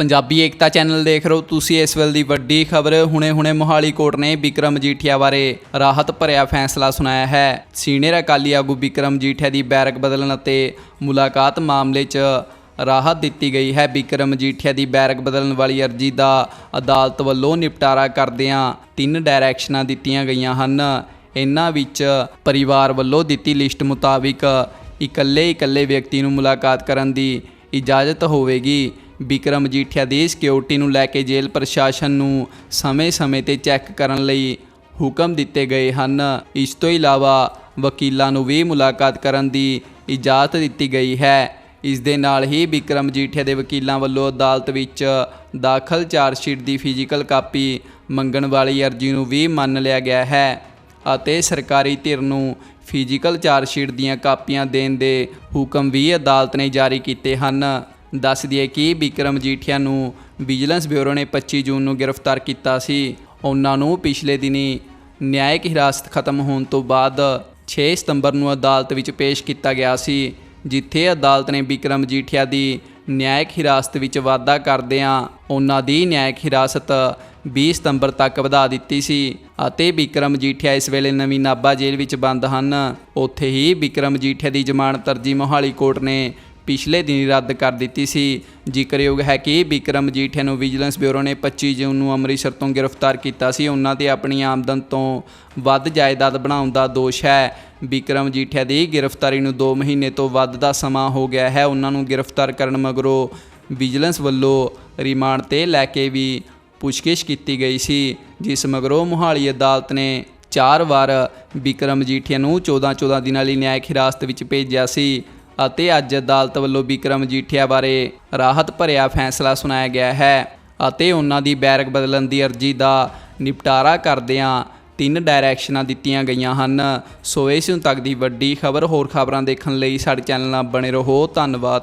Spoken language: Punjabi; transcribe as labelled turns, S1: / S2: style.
S1: ਪੰਜਾਬੀ ਏਕਤਾ ਚੈਨਲ ਦੇਖ ਰਹੇ ਹੋ ਤੁਸੀਂ ਇਸ ਵੇਲੇ ਦੀ ਵੱਡੀ ਖਬਰ। ਹੁਣੇ-ਹੁਣੇ ਮੋਹਾਲੀ ਕੋਰਟ ਨੇ ਵਿਕਰਮ ਜੀਠੀਆ ਬਾਰੇ ਰਾਹਤ ਭਰਿਆ ਫੈਸਲਾ ਸੁਣਾਇਆ ਹੈ। ਸੀਨੀਅਰ ਅਕਾਲੀ ਆਗੂ ਵਿਕਰਮ ਜੀਠੀਆ ਦੀ ਬੈਰਕ ਬਦਲਣ ਅਤੇ ਮੁਲਾਕਾਤ ਮਾਮਲੇ 'ਚ ਰਾਹਤ ਦਿੱਤੀ ਗਈ ਹੈ। ਵਿਕਰਮ ਜੀਠੀਆ ਦੀ ਬੈਰਕ ਬਦਲਣ ਵਾਲੀ ਅਰਜੀ ਦਾ ਅਦਾਲਤ ਵੱਲੋਂ ਨਿਪਟਾਰਾ ਕਰਦਿਆਂ ਤਿੰਨ ਡਾਇਰੈਕਸ਼ਨਾਂ ਦਿੱਤੀਆਂ ਗਈਆਂ ਹਨ। ਇਹਨਾਂ ਵਿੱਚ ਪਰਿਵਾਰ ਵੱਲੋਂ ਦਿੱਤੀ ਲਿਸਟ ਮੁਤਾਬਿਕ ਇਕੱਲੇ ਇਕੱਲੇ ਵਿਅਕਤੀ ਨੂੰ ਮੁਲਾਕਾਤ ਕਰਨ ਦੀ ਇਜਾਜ਼ਤ ਹੋਵੇਗੀ। ਵਿਕਰਮ ਜੀਠਿਆ ਦੀ ਸਿਕਿਉਰਿਟੀ ਨੂੰ ਲੈ ਕੇ ਜੇਲ੍ਹ ਪ੍ਰਸ਼ਾਸਨ ਨੂੰ ਸਮੇਂ-ਸਮੇਂ ਤੇ ਚੈੱਕ ਕਰਨ ਲਈ ਹੁਕਮ ਦਿੱਤੇ ਗਏ ਹਨ। ਇਸ ਤੋਂ ਇਲਾਵਾ ਵਕੀਲਾਂ ਨੂੰ ਵੀ ਮੁਲਾਕਾਤ ਕਰਨ ਦੀ ਇਜਾਜ਼ਤ ਦਿੱਤੀ ਗਈ ਹੈ। ਇਸ ਦੇ ਨਾਲ ਹੀ ਵਿਕਰਮ ਜੀਠਿਆ ਦੇ ਵਕੀਲਾਂ ਵੱਲੋਂ ਅਦਾਲਤ ਵਿੱਚ ਦਾਖਲ ਚਾਰਜਸ਼ੀਟ ਦੀ ਫਿਜ਼ੀਕਲ ਕਾਪੀ ਮੰਗਣ ਵਾਲੀ ਅਰਜ਼ੀ ਨੂੰ ਵੀ ਮੰਨ ਲਿਆ ਗਿਆ ਹੈ ਅਤੇ ਸਰਕਾਰੀ ਧਿਰ ਨੂੰ ਫਿਜ਼ੀਕਲ ਚਾਰਜਸ਼ੀਟ ਦੀਆਂ ਕਾਪੀਆਂ ਦੇਣ ਦੇ ਹੁਕਮ ਵੀ ਅਦਾਲਤ ਨੇ ਜਾਰੀ ਕੀਤੇ ਹਨ। ਦੱਸ ਦਈਏ ਕਿ ਵਿਕਰਮ ਜੀਠੀਆ ਨੂੰ ਵਿਜੀਲੈਂਸ ਬਿਊਰੋ ਨੇ 25 ਜੂਨ ਨੂੰ ਗ੍ਰਿਫਤਾਰ ਕੀਤਾ ਸੀ। ਉਹਨਾਂ ਨੂੰ ਪਿਛਲੇ ਦਿਨੀ ਨਿਆਇਕ ਹਿਰਾਸਤ ਖਤਮ ਹੋਣ ਤੋਂ ਬਾਅਦ 6 ਸਤੰਬਰ ਨੂੰ ਅਦਾਲਤ ਵਿੱਚ ਪੇਸ਼ ਕੀਤਾ ਗਿਆ ਸੀ, ਜਿੱਥੇ ਅਦਾਲਤ ਨੇ ਵਿਕਰਮ ਜੀਠੀਆ ਦੀ ਨਿਆਇਕ ਹਿਰਾਸਤ ਵਿੱਚ ਵਾਧਾ ਕਰਦਿਆਂ ਉਹਨਾਂ ਦੀ ਨਿਆਇਕ ਹਿਰਾਸਤ 20 ਸਤੰਬਰ ਤੱਕ ਵਧਾ ਦਿੱਤੀ ਸੀ ਅਤੇ ਵਿਕਰਮ ਜੀਠਿਆ ਇਸ ਵੇਲੇ ਨਵੀਂ ਨਾਭਾ ਜੇਲ੍ਹ ਵਿੱਚ ਬੰਦ ਹਨ। ਉੱਥੇ ਹੀ ਵਿਕਰਮ ਜੀਠਿਆ ਦੀ ਜ਼ਮਾਨਤ ਅਰਜ਼ੀ ਮੋਹਾਲੀ ਕੋਰਟ ਨੇ ਪਿਛਲੇ ਦਿਨੀ ਰੱਦ ਕਰ ਦਿੱਤੀ ਸੀ। ਜ਼ਿਕਰਯੋਗ ਹੈ ਕਿ ਵਿਕਰਮ ਜੀਠਿਆ ਨੂੰ ਵਿਜੀਲੈਂਸ ਬਿਊਰੋ ਨੇ 25 ਜੂਨ ਨੂੰ ਅੰਮ੍ਰਿਤਸਰ ਤੋਂ ਗ੍ਰਿਫਤਾਰ ਕੀਤਾ ਸੀ। ਉਹਨਾਂ ਤੇ ਆਪਣੀ ਆਮਦਨ ਤੋਂ ਵੱਧ ਜਾਇਦਾਦ ਬਣਾਉਣ ਦਾ ਦੋਸ਼ ਹੈ। ਵਿਕਰਮ ਜੀਠਿਆ ਦੀ ਗ੍ਰਿਫਤਾਰੀ ਨੂੰ 2 ਮਹੀਨੇ ਤੋਂ ਵੱਧ ਦਾ ਸਮਾਂ ਹੋ ਗਿਆ ਹੈ। ਉਹਨਾਂ ਨੂੰ ਗ੍ਰਿਫਤਾਰ ਕਰਨ ਮਗਰੋਂ ਵਿਜੀਲੈਂਸ ਵੱਲੋਂ ਰਿਮਾਂਡ ਤੇ ਲੈ ਕੇ ਵੀ ਪੁੱਛਗਿੱਛ ਕੀਤੀ ਗਈ ਸੀ, ਜਿਸ ਮਗਰੋਂ ਮੋਹਾਲੀ ਅਦਾਲਤ ਨੇ ਚਾਰ ਵਾਰ ਵਿਕਰਮ ਜੀਠੀਆ ਨੂੰ 14-14 ਦਿਨਾਂ ਲਈ ਨਿਆਇਕ ਹਿਰਾਸਤ ਵਿੱਚ ਭੇਜਿਆ ਸੀ। ਅਤੇ ਅੱਜ ਅਦਾਲਤ ਵੱਲੋਂ ਵਿਕਰਮ ਜੀਠੀਆ ਬਾਰੇ ਰਾਹਤ ਭਰਿਆ ਫੈਸਲਾ ਸੁਣਾਇਆ ਗਿਆ ਹੈ ਅਤੇ ਉਹਨਾਂ ਦੀ ਬੈਰਕ ਬਦਲਣ ਦੀ ਅਰਜ਼ੀ ਦਾ ਨਿਪਟਾਰਾ ਕਰਦਿਆਂ ਤਿੰਨ ਡਾਇਰੈਕਸ਼ਨਾਂ ਦਿੱਤੀਆਂ ਗਈਆਂ ਹਨ। ਸੋ ਇਸ ਨੂੰ ਤੱਕ ਦੀ ਵੱਡੀ ਖਬਰ ਹੋਰ ਖਬਰਾਂ ਦੇਖਣ ਲਈ ਸਾਡੇ ਚੈਨਲ ਨਾਲ ਬਣੇ ਰਹੋ। ਧੰਨਵਾਦ।